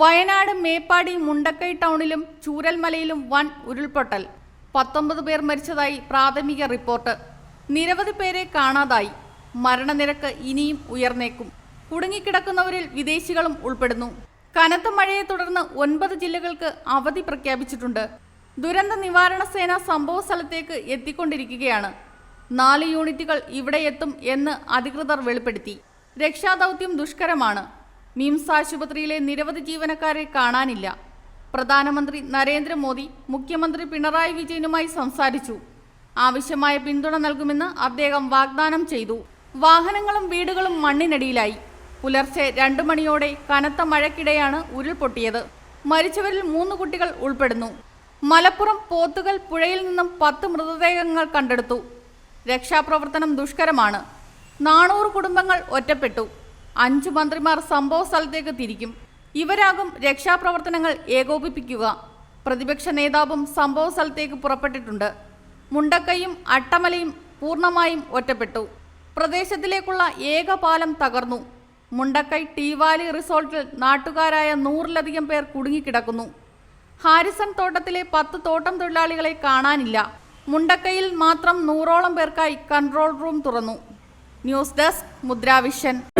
വയനാട് മേപ്പാടി മുണ്ടക്കൈ ടൗണിലും ചൂരൽമലയിലും വൻ ഉരുൾപൊട്ടൽ. പത്തൊമ്പത് പേർ മരിച്ചതായി പ്രാഥമിക റിപ്പോർട്ട്. നിരവധി പേരെ കാണാതായി. മരണനിരക്ക് ഇനിയും ഉയർന്നേക്കും. കുടുങ്ങിക്കിടക്കുന്നവരിൽ വിദേശികളും ഉൾപ്പെടുന്നു. കനത്ത മഴയെ തുടർന്ന് ഒൻപത് ജില്ലകൾക്ക് അവധി പ്രഖ്യാപിച്ചിട്ടുണ്ട്. ദുരന്ത നിവാരണ സേന സംഭവ സ്ഥലത്തേക്ക് എത്തിക്കൊണ്ടിരിക്കുകയാണ്. നാല് യൂണിറ്റുകൾ ഇവിടെ എത്തും എന്ന് അധികൃതർ വെളിപ്പെടുത്തി. രക്ഷാദൗത്യം ദുഷ്കരമാണ്. മിംസ് ആശുപത്രിയിലെ നിരവധി ജീവനക്കാരെ കാണാനില്ല. പ്രധാനമന്ത്രി നരേന്ദ്രമോദി മുഖ്യമന്ത്രി പിണറായി വിജയനുമായി സംസാരിച്ചു. ആവശ്യമായ പിന്തുണ നൽകുമെന്ന് അദ്ദേഹം വാഗ്ദാനം ചെയ്തു. വാഹനങ്ങളും വീടുകളും മണ്ണിനടിയിലായി. പുലർച്ചെ രണ്ടു മണിയോടെ കനത്ത മഴയ്ക്കിടെയാണ് ഉരുൾപൊട്ടിയത്. മരിച്ചവരിൽ മൂന്ന് കുട്ടികൾ ഉൾപ്പെടുന്നു. മലപ്പുറം പോത്തുകൽ പുഴയിൽ നിന്നും പത്ത് മൃതദേഹങ്ങൾ കണ്ടെടുത്തു. രക്ഷാപ്രവർത്തനം ദുഷ്കരമാണ്. നാനൂറ് കുടുംബങ്ങൾ ഒറ്റപ്പെട്ടു. അഞ്ചു മന്ത്രിമാർ സംഭവ സ്ഥലത്തേക്ക് തിരിക്കും. ഇവരാകും രക്ഷാപ്രവർത്തനങ്ങൾ ഏകോപിപ്പിക്കുക. പ്രതിപക്ഷ നേതാവും സംഭവ സ്ഥലത്തേക്ക് പുറപ്പെട്ടിട്ടുണ്ട്. മുണ്ടക്കയും അട്ടമലയും പൂർണമായും ഒറ്റപ്പെട്ടു. പ്രദേശത്തിലേക്കുള്ള ഏക പാലം തകർന്നു. മുണ്ടക്കൈ ടീവാലി റിസോർട്ടിൽ നാട്ടുകാരായ നൂറിലധികം പേർ കുടുങ്ങിക്കിടക്കുന്നു. ഹാരിസൺ തോട്ടത്തിലെ പത്ത് തോട്ടം തൊഴിലാളികളെ കാണാനില്ല. മുണ്ടക്കയിൽ മാത്രം നൂറോളം പേർക്കായി കൺട്രോൾ റൂം തുറന്നു. News desk Mudra Vision.